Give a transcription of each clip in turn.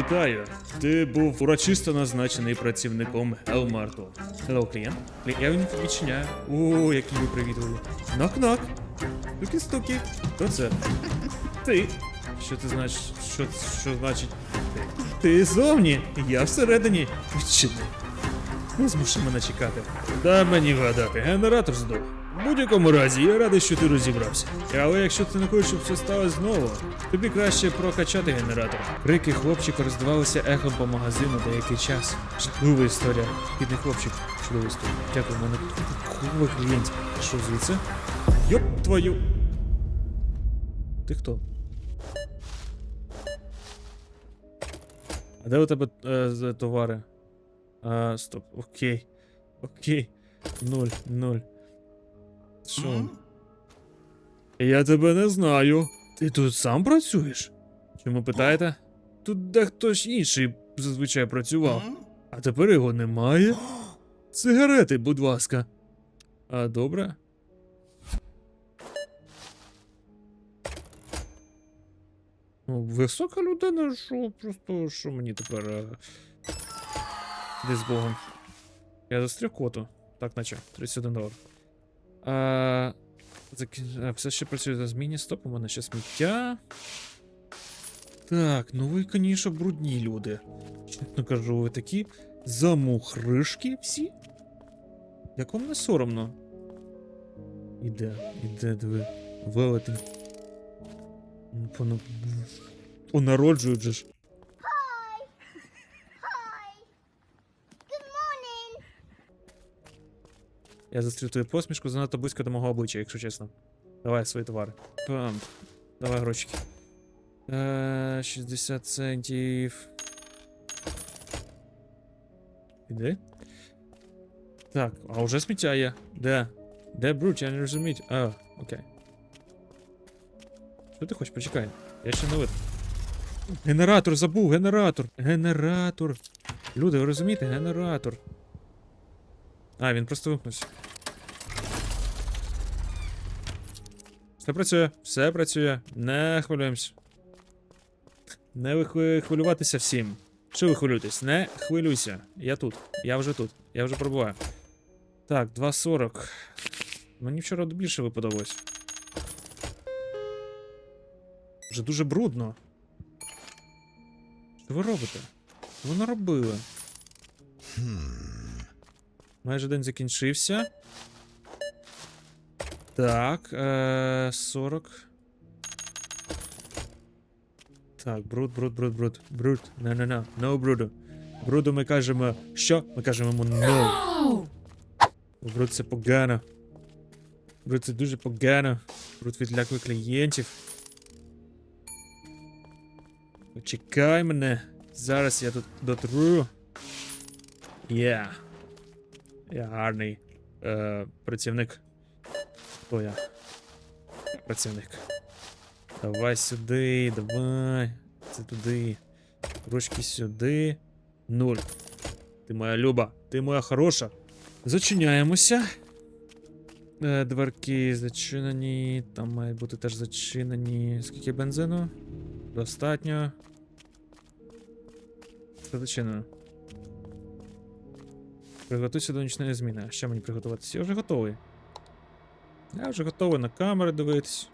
Вітаю! Ти був урочисто назначений працівником Елмарту. Hello, клієнт. Клі- Я він відчиняю. О, які ви привітливі. Нок-нок. Стуки-стуки. Хто це? Ти. Що ти значиш? Що, що значить? Ти зовні, я всередині. Відчини. Не змуши мене чекати. Дай мені вгадати, генератор здох. В будь-якому разі, я радий, що ти розібрався. Але якщо ти не хочеш, щоб це сталося знову, тобі краще прокачати генератор. Крики хлопчика роздавалися ехом по магазину деякий час. Жахлива історія. Бідний хлопчик. Чудова історія. Дякую, в мене купа клієнтів. Що звідси? Йоп твою. Ти хто? А де у тебе е, товари? А, стоп, окей. Окей. Нуль, нуль. Що? Я тебе не знаю. Ти тут сам працюєш? Чому питаєте? Тут дехто ж інший зазвичай працював, а тепер його немає. Сигарети, будь ласка. А добре? Ну, висока людина, що просто що мені тепер. е, Десь Богом. Я застряг коту. Так, наче. 31 долар. А, все ще працює за зміні. Стоп, у мене ще сміття. Так, ну ви, звісно, брудні люди. Чесно кажу, ви такі замухришки всі. Як вам не соромно? Іде, іде, диви. Велетень. Ну, Понароджують же ж. Я застрів твою посмішку занадто близько до мого обличчя, якщо чесно. Давай свої товари. Пам. Давай грошики. Е, 60 центів. Іди. Так, а вже сміття є. Де? Де бруч? Я не розумію. А, окей. Що ти хочеш? Почекай. Я ще не вид. Генератор забув, генератор. Генератор. Люди, ви розумієте? Генератор. А, він просто вимкнувся. Все працює, все працює. Не хвилюємось. Не хвилюватися всім. Що ви хвилюєтесь? Не хвилюйся. Я тут. Я вже тут. Я вже пробуваю. Так, 2.40. Мені вчора більше випадалось. Вже дуже брудно. Що ви робите? Що ви наробили? Майже день закінчився. Так, е, 40. Так, бруд, бруд, бруд, бруд. Бруд. Не, не, не. No бруду. Бруду ми кажемо що? Ми кажемо йому no. Бруд це погано. Бруд це дуже погано. Бруд відлякує клієнтів. Почекай мене. Зараз я тут дотру. Є. Я гарний е, працівник. Хто я? Працівник. Давай сюди, давай. Це туди. Ручки сюди. Нуль. Ти моя люба, ти моя хороша. Зачиняємося. Е, дверки зачинені. Там мають бути теж зачинені. Скільки бензину? Достатньо. Все зачинено. Приготуйся до нічної зміни. А що мені приготуватися? Я вже готовий. Я вже готовий на камери дивитись.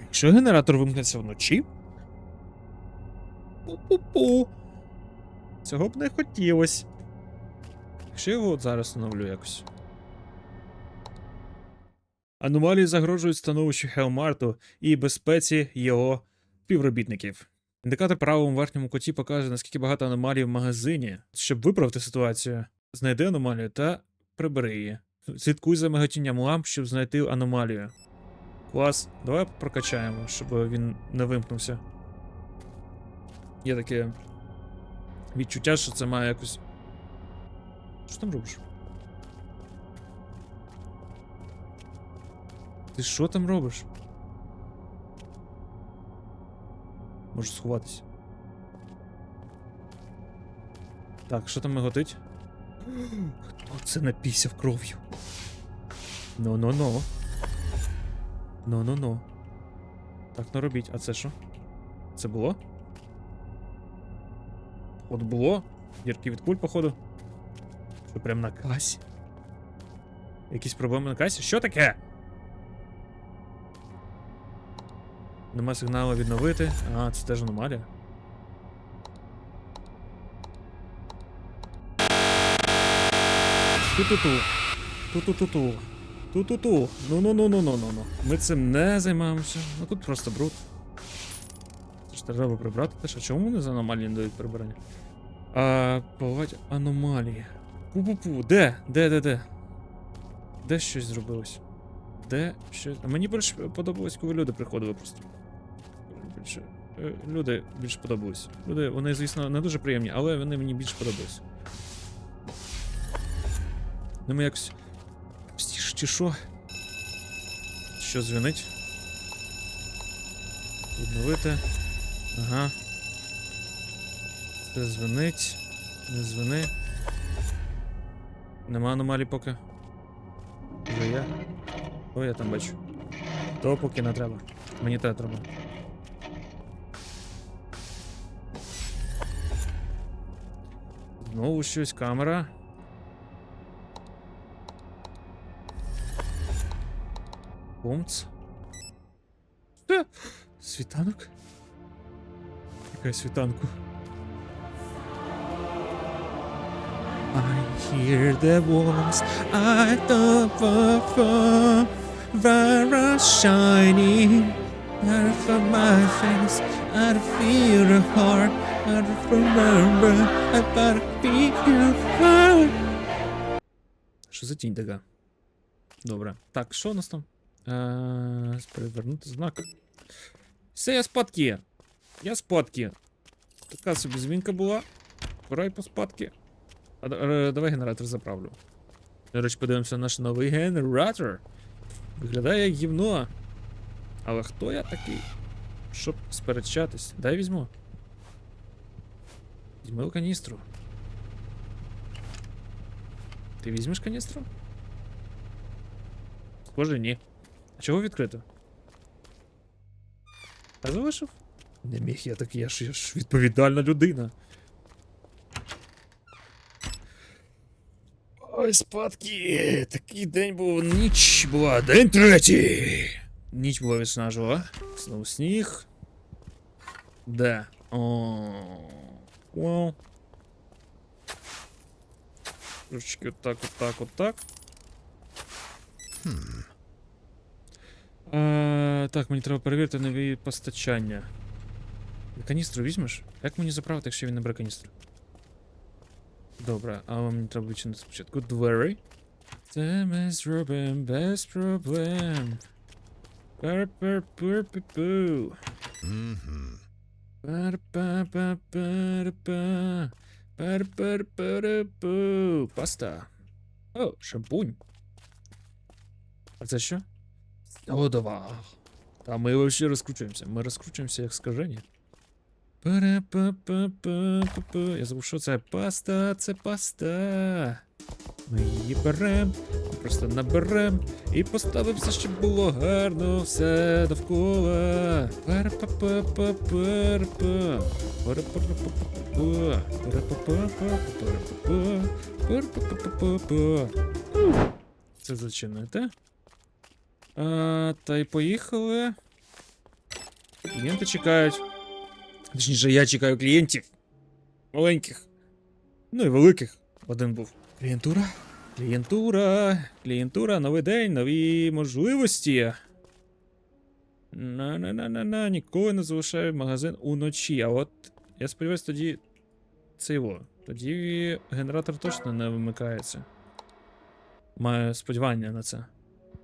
Якщо генератор вимкнеться вночі. Пу-пу-пу. Цього б не хотілося. Якщо його от зараз встановлю якось. Аномалії загрожують становищу Хелмарту і безпеці його співробітників. Індикатор правому верхньому куті показує, наскільки багато аномалій в магазині. Щоб виправити ситуацію, знайди аномалію та прибери її. Слідкуй за миготінням ламп, щоб знайти аномалію. Клас, давай прокачаємо, щоб він не вимкнувся. Є таке відчуття, що це має якось. Що там робиш? Ти що там робиш? Можу сховатись. Так, що там миготить? Хто це напісяв кров'ю? Ну-ну-ну. Ну-ну-ну. Так, не робіть. А це що? Це було? От було? Дірки від куль, походу. Що прям на касі? Якісь проблеми на касі? Що таке? Нема сигналу відновити. А, це теж аномалія. Ту-ту-ту. Ту-ту-ту-ту. Ту-ту-ту. Ну-ну-ну-ну-ну-ну-ну. Ми цим не займаємося. Ну тут просто бруд. Це ж треба прибрати теж. А чому вони за аномалії не дають прибирання? А, поливати аномалії. Пу-пу-пу. Де? Де, де, де? Де щось зробилось? Де щось. А мені більше подобалось, коли люди приходили просто. Більше. е, Люди більше подобались. Люди, вони, звісно, не дуже приємні, але вони мені більше подобались. Ну ми якось. Чи що? Що дзвінить? Відновити. Ага. Це дзвонить. Не дзвони. Нема аномалій поки. Вже є. О, я там бачу. То поки не треба. Мені те треба. Знову щось камера. Пумц. Е, Світанок? Яка світанку? I hear the walls I thought from were shining out of my face I feel a heart I remember I better be your heart Що за тінь така? Добре. Так, що у нас там? Е, перевернути знак. Все, я спадки. Я спадки. Така собі змінка була. Пора й по спадки. А, е, давай генератор заправлю. До речі, подивимося на наш новий генератор. Виглядає як гівно. Але хто я такий? Щоб сперечатись. Дай візьму. Візьми каністру. Ти візьмеш каністру? Схоже, ні. А чого відкрито? А залишив? Не міг я такий, я ж, я ж відповідальна людина. Ой, спадки. Такий день був. Ніч була. День третій. Ніч була виснажова. Знову сніг. Де? О. Вау. Трошечки отак, отак, отак. Е, Так, мені треба перевірити нові постачання. Каністру візьмеш? Як мені заправити, якщо він не бере каністру? Добре, але мені треба відчинити спочатку двері. Це ми зробимо без проблем. Пер-пер-пер-пер-пу. Пер-па-па-пер-па. Пер-пер-пер-пу. Паста. О, шампунь. А це що? Содова. Та ми вообще розкручуємося. Ми розкручуємося як скажені. Я забув, що це паста, це паста. Ми її берем, просто наберем і поставимо все, щоб було гарно все довкола. Це зачинити. А, та й поїхали. Клієнти чекають. Точніше, я чекаю клієнтів. Маленьких. Ну і великих. Один був. Клієнтура. Клієнтура. Клієнтура, новий день, нові можливості. На-на-на-на-на, ніколи не залишаю магазин уночі. А от я сподіваюся, тоді це. Тоді генератор точно не вимикається. Маю сподівання на це.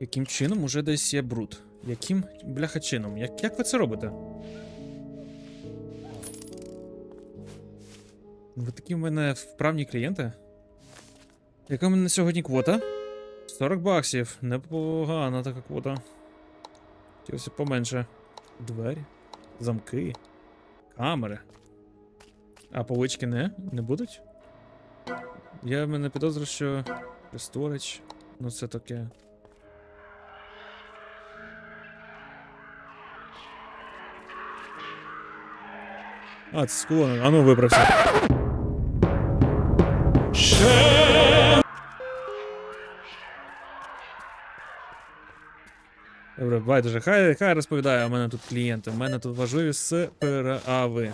Яким чином уже десь є бруд? Яким бляха чином? Як, як ви це робите? Ви такі в мене вправні клієнти? Яка в мене сьогодні квота? 40 баксів. Непогана така квота. Хотілося поменше. Двері, замки, камери. А полички не? Не будуть? Я в мене підозрюю, що storage, ну це таке. А, це з колони. А ну вибрався. Добре, байдуже, хай, хай розповідає, у мене тут клієнти, у мене тут важливі справи.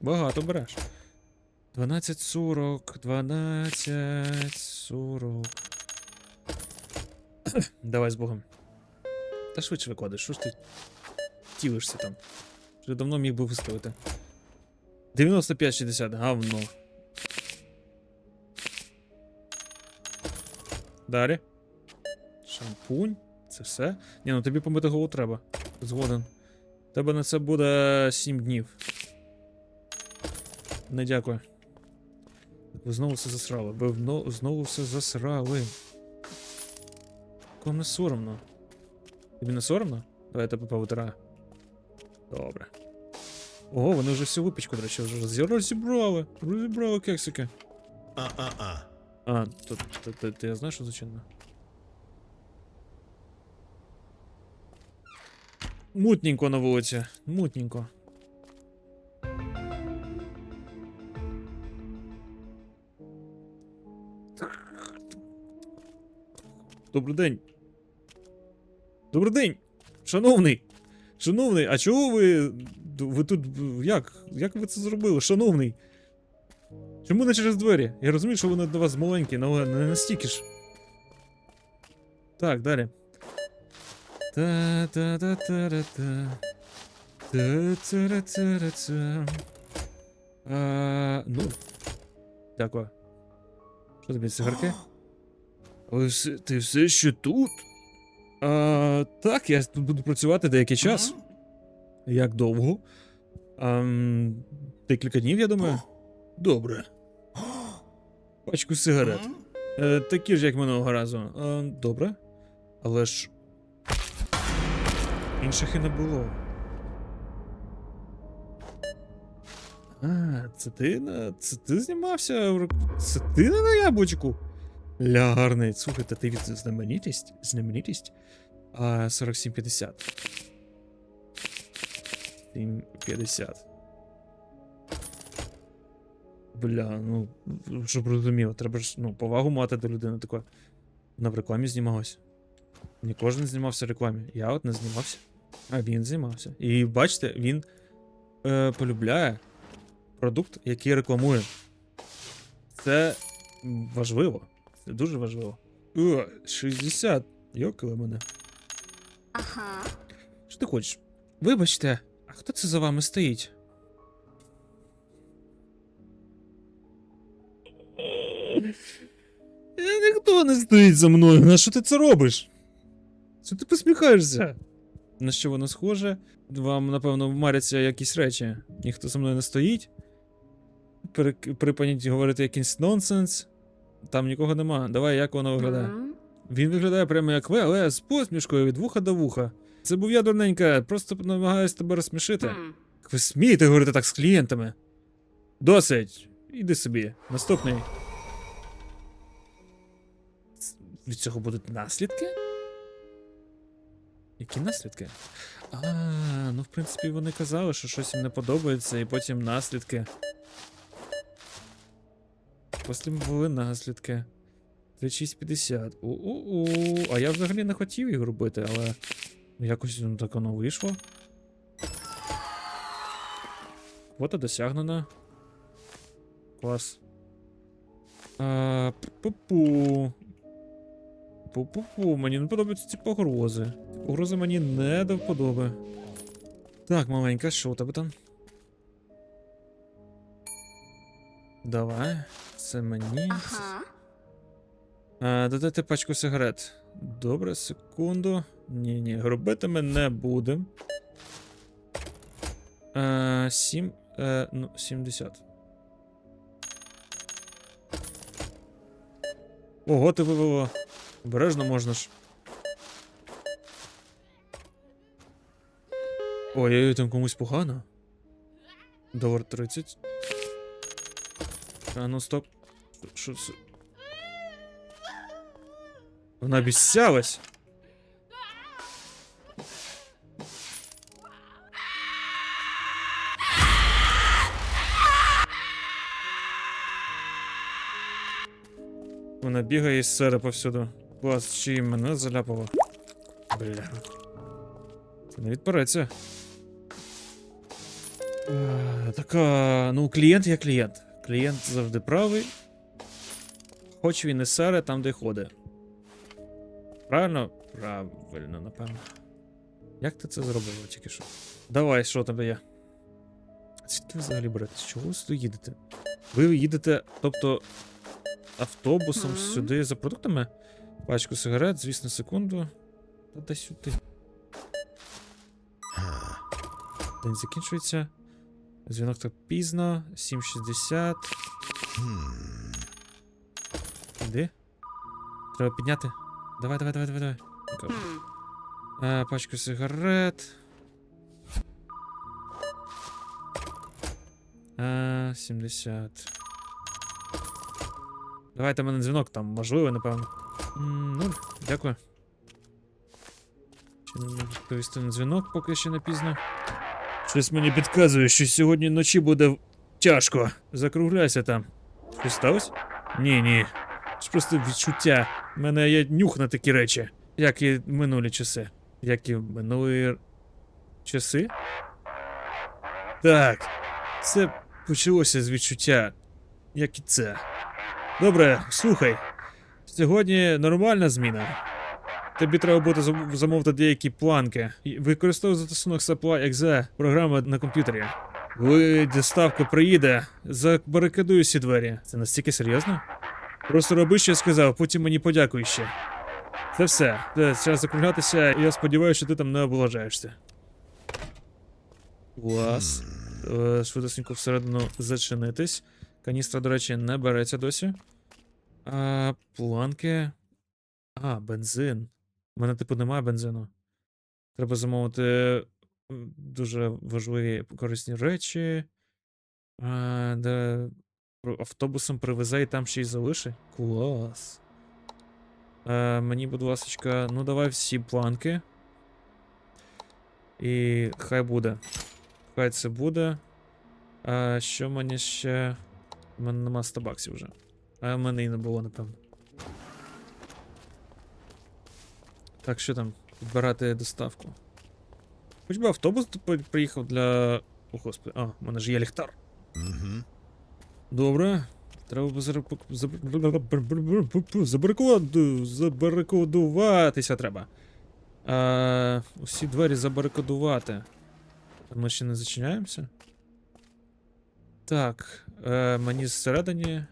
Багато береш. 12.40, 12.40. Давай з Богом. Та швидше викладай, що ж ти тілишся там? Вже давно міг би виставити. 95-60, гавно. Далі. Шампунь. Це все. Ні, ну тобі помити голову треба. Згоден. Тебе на це буде 7 днів. Не дякую. Ви знову все засрали. Ви знову все засрали. Кому не соромно? Тобі не соромно? Давай я тебе повитираю. Добре. Ого, вони вже всю випічку, до речі, вже роз- розібрали. Розібрали кексики. А-а-а. А, то, то, то, ти знаєш, що зачинено? Мутненько на вулиці. Мутненько. Добрий день. Добрий день! Шановний! Шановний, а чого ви. Ви тут. Як? Як ви це зробили? Шановний? Чому не через двері? Я розумію, що вони до вас маленькі, але не настільки ж. Так, далі. Та-та-та-та-та-та. Та-та-та-та-та. Ну. Дякую. Що тобі цигарки? Все, ти все ще тут? А, так, я тут буду працювати деякий час. Як довго? А, декілька днів, я думаю. Добре. Пачку сигарет. Е, такі ж, як минулого разу. Е, добре. Але ж. Інших і не було. А, це ти на. Це ти знімався? Це ти на яблучку? Ля, гарний. Слухайте, ти від знаменитість? Знаменитість? А, 4750. 750. Бля, ну, щоб розуміло, треба ж ну, повагу мати до людини такої. Вона в рекламі знімалась. Не кожен знімався в рекламі. Я от не знімався. А він знімався. І бачите, він е, полюбляє продукт, який рекламує. Це важливо. Це дуже важливо. О, 60. Йокали мене. Ага. Що ти хочеш? Вибачте, а хто це за вами стоїть? Е, Ніхто не стоїть за мною. На що ти це робиш? Що ти посміхаєшся? На що воно схоже? Вам, напевно, маряться якісь речі. Ніхто за мною не стоїть. При, припиніть говорити якийсь нонсенс. Там нікого нема. Давай, як воно виглядає? М? Він виглядає прямо як ви, але з посмішкою від вуха до вуха. Це був я дурненька, просто намагаюсь тебе розсмішити. Хм. Ви смієте говорити так з клієнтами? Досить. Іди собі. Наступний. Від цього будуть наслідки? Які наслідки? А, ну в принципі вони казали, що щось їм не подобається, і потім наслідки. Потім були наслідки. 3650. У-у-у. А я взагалі не хотів їх робити, але якось ну, так воно вийшло. Квота досягнена. Клас. А, пу-пу. Пу-пу-пу. Мені не подобаються ці погрози. Погрози мені не до вподоби. Так, маленька, що у тебе там? Давай. Це мені. Ага. А, додайте пачку сигарет. Добре, секунду. Ні, ні, робити ми не будемо. А, 7. Е, ну, 70. Ого, ти вивела. Обережно можна ж. Ой, там комусь погано. Долар 30. А ну стоп. Шо це? Вона обіцялась. Вона бігає і сера повсюду. Клас, чи мене заляпало. Бля. Це не відпереться. Е, так, е, ну клієнт я клієнт. Клієнт завжди правий. Хоч він і сере там, де ходить. Правильно? Правильно, напевно. Як ти це зробила тільки що? Давай, що тебе є? Звідки ви взагалі берете? З чого ви сюди їдете? Ви їдете, тобто, автобусом Мгм. сюди за продуктами? Пачку сигарет, звісно, секунду. Та дай сюди. День закінчується. Дзвінок так пізно. 7.60. Іди. Треба підняти. Давай, давай, давай, давай, давай. Хм. Е, пачку сигарет. Е, 70. Давайте мене дзвінок там, можливо, напевно. Ну, дякую. Чи не можу відповісти на дзвінок, поки ще не пізно. Щось мені підказує, що сьогодні вночі буде тяжко. Закругляйся там. Щось сталося? Ні, ні. Це просто відчуття. У мене є нюх на такі речі, як і минулі часи. Як і минулі часи? Так. Це почалося з відчуття, як і це. Добре, слухай. Сьогодні нормальна зміна. Тобі треба буде зам- замовити деякі планки. Використовуй застосунок Supply Exe, програма на комп'ютері. Коли доставка приїде, забарикадуй всі двері. Це настільки серйозно? Просто роби, що я сказав, потім мені подякуй ще. Це все. Це час закруглятися, і я сподіваюся, що ти там не облажаєшся. Клас. Е, Швидесенько всередину зачинитись. Каністра, до речі, не береться досі. А, планки. А, бензин. У мене, типу, немає бензину. Треба замовити дуже важливі корисні речі. Де автобусом привезе і там ще й залиши. Клас. Е, мені, будь ласка, ну давай всі планки. І хай буде. Хай це буде. А що мені ще. У мене нема 100 баксів вже. А в мене і не було, напевно. Так, що там? Підбирати доставку. Хоч би автобус приїхав для. О, господи. А, в мене ж є ліхтар. Добре. Треба б зарипу- заб- забарикаду- забарикадуватися треба. А, усі двері забарикадувати. А Ми ще не зачиняємося? Так. Е, мені зсередині.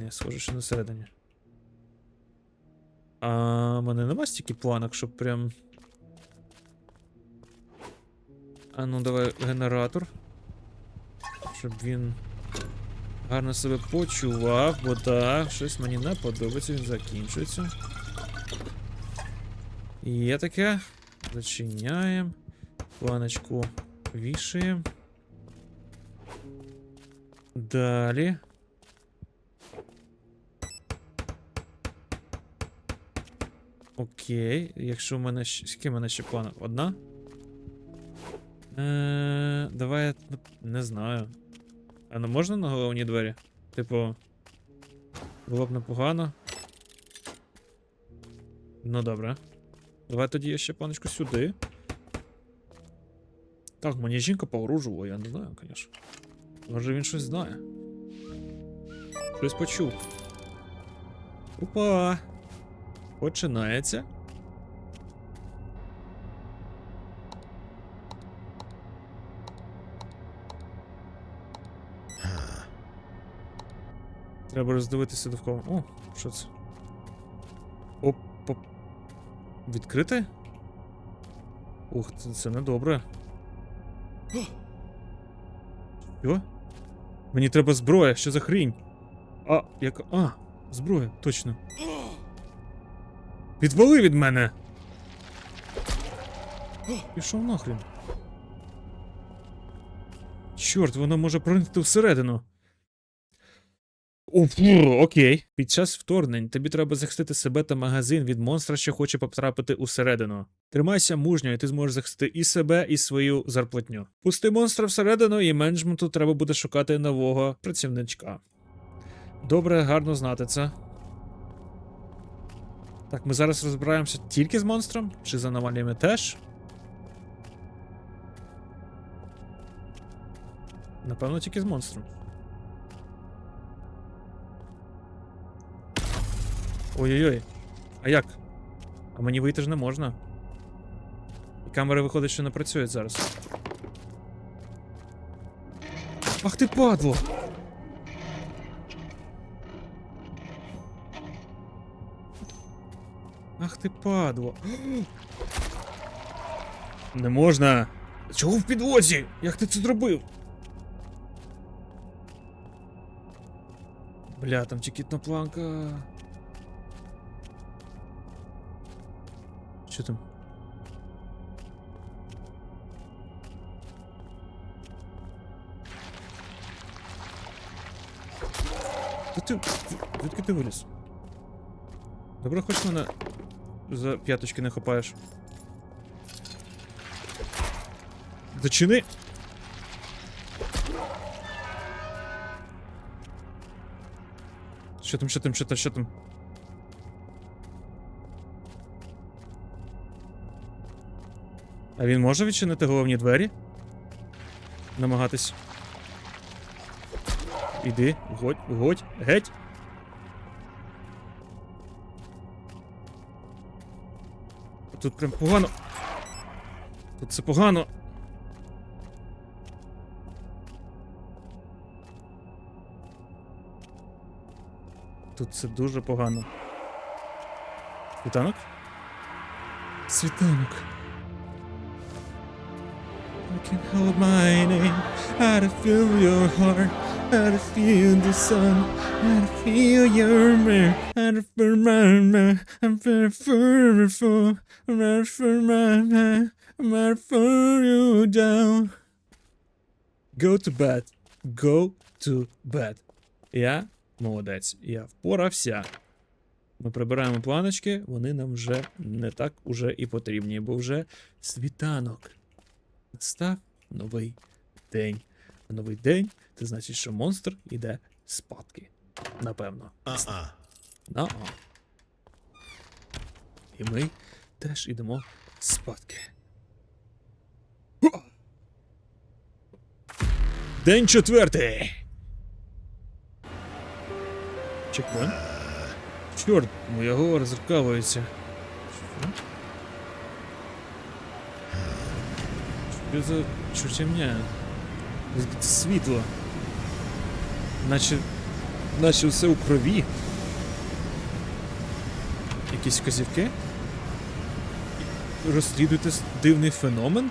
Не, схоже, що не всередині. А в мене нема стільки планок, щоб прям. А ну давай генератор. Щоб він гарно себе почував, бо так, щось мені не подобається, він закінчується. Є таке. Зачиняємо. Планочку вішаємо. Далі. Окей. Якщо в мене щ- скільки в мене ще планок? Одна? Е, давай я ну, не знаю. А не можна на головні двері? Типу. Було б непогано. Ну добре. Давай тоді я ще планочку сюди. Так, мені жінка пооружувала, я не знаю, звісно. Може він щось знає. Щось почув. Опа! Починається. Треба роздивитися довкола. О, що це? Оп, оп. Відкрите? Ух, це, це недобре. Що? Мені треба зброя, що за хрінь? А, яка. А, зброя, точно. Відвали від мене! Пішов нахрен. Чорт, воно може проникнути всередину. О, окей. Під час вторгнень тобі треба захистити себе та магазин від монстра, що хоче потрапити усередину. Тримайся мужньо, і ти зможеш захистити і себе, і свою зарплатню. Пусти монстра всередину, і менеджменту треба буде шукати нового працівничка. Добре, гарно знати це. Так, ми зараз розбираємося тільки з монстром, чи з аномаліями теж. Напевно, тільки з монстром. Ой-ой-ой. А як? А мені вийти ж не можна. І камери виходить, що не працюють зараз. Ах ти падло! Ах ти падло. Не можна. Чого в підвозі? Як ти це зробив? Бля, там тікітна планка. Що там? Та ти. Звідки ти виліз? Добре, хоч мене за п'яточки не хапаєш. Зачини! Що там, що там, що там, що там? А він може відчинити головні двері? Намагатись. Іди, вгодь, вгодь, геть. Тут прям погано. Тут це погано. Тут це дуже погано. Світанок? Світанок. I can hold my name. To feel your heart. To feel the sun. To feel your man. To feel my man. Very far for. Very for my man. Very for you down. Go to bed. Go to bed. Я молодець. Я впорався. Ми прибираємо планочки, вони нам вже не так уже і потрібні, бо вже світанок. Настав новий день. Новий день це значить, що монстр іде спадки. Напевно. Uh-uh. На. І ми теж ідемо спадки. День четвертий. Чекпоінт. Чорт, моя голова зеркалується. Що? Що за чортівня? Світло? Наче. Наче все у крові. Якісь вказівки? Розслідуйте дивний феномен?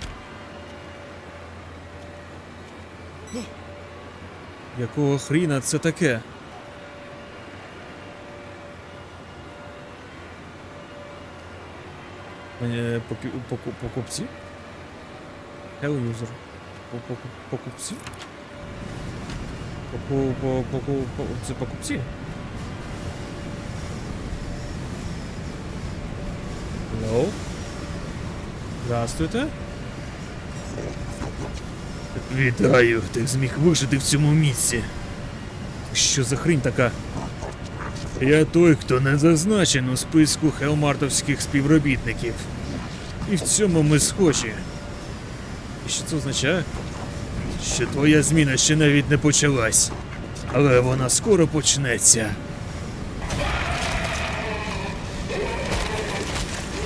Якого хріна це таке? Е, Покупці? Hello user. По- поку- Покупці? Поку- по- поку- по- Це покупці? Hello? Здравствуйте. Вітаю, ти зміг вижити в цьому місці. Що за хрінь така? Я той, хто не зазначен у списку хелмартовських співробітників. І в цьому ми схожі. І що це означає? Що твоя зміна ще навіть не почалась. Але вона скоро почнеться.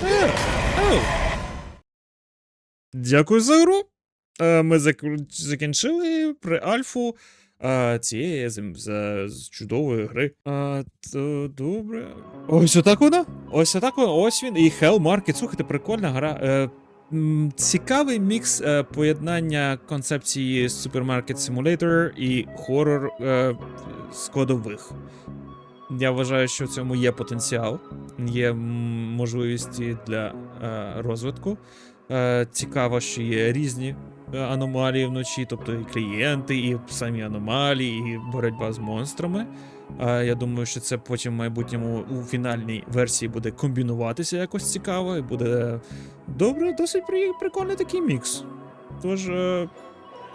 Е. Дякую за гру. Е, Ми закінчили при альфу е, цієї з, чудової гри. А, то добре. Ось отак вона. Ось отак вона. Ось він. І Hell Market. Слухайте, прикольна гра. Цікавий мікс е, поєднання концепції Supermarket Simulator і хорор е, складових. Я вважаю, що в цьому є потенціал, є можливості для е, розвитку. Е, цікаво, що є різні аномалії вночі, тобто і клієнти, і самі аномалії, і боротьба з монстрами. Е, я думаю, що це потім в майбутньому у фінальній версії буде комбінуватися якось цікаво, і буде добре, досить при- прикольний такий мікс. Тож, е,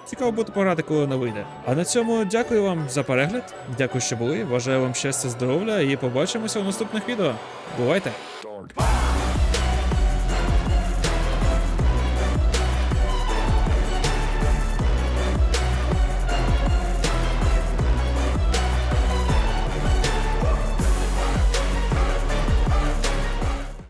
Цікаво буде пограти, коли вона вийде. А на цьому дякую вам за перегляд. Дякую, що були. Бажаю вам щастя, здоров'я і побачимося у наступних відео. Бувайте!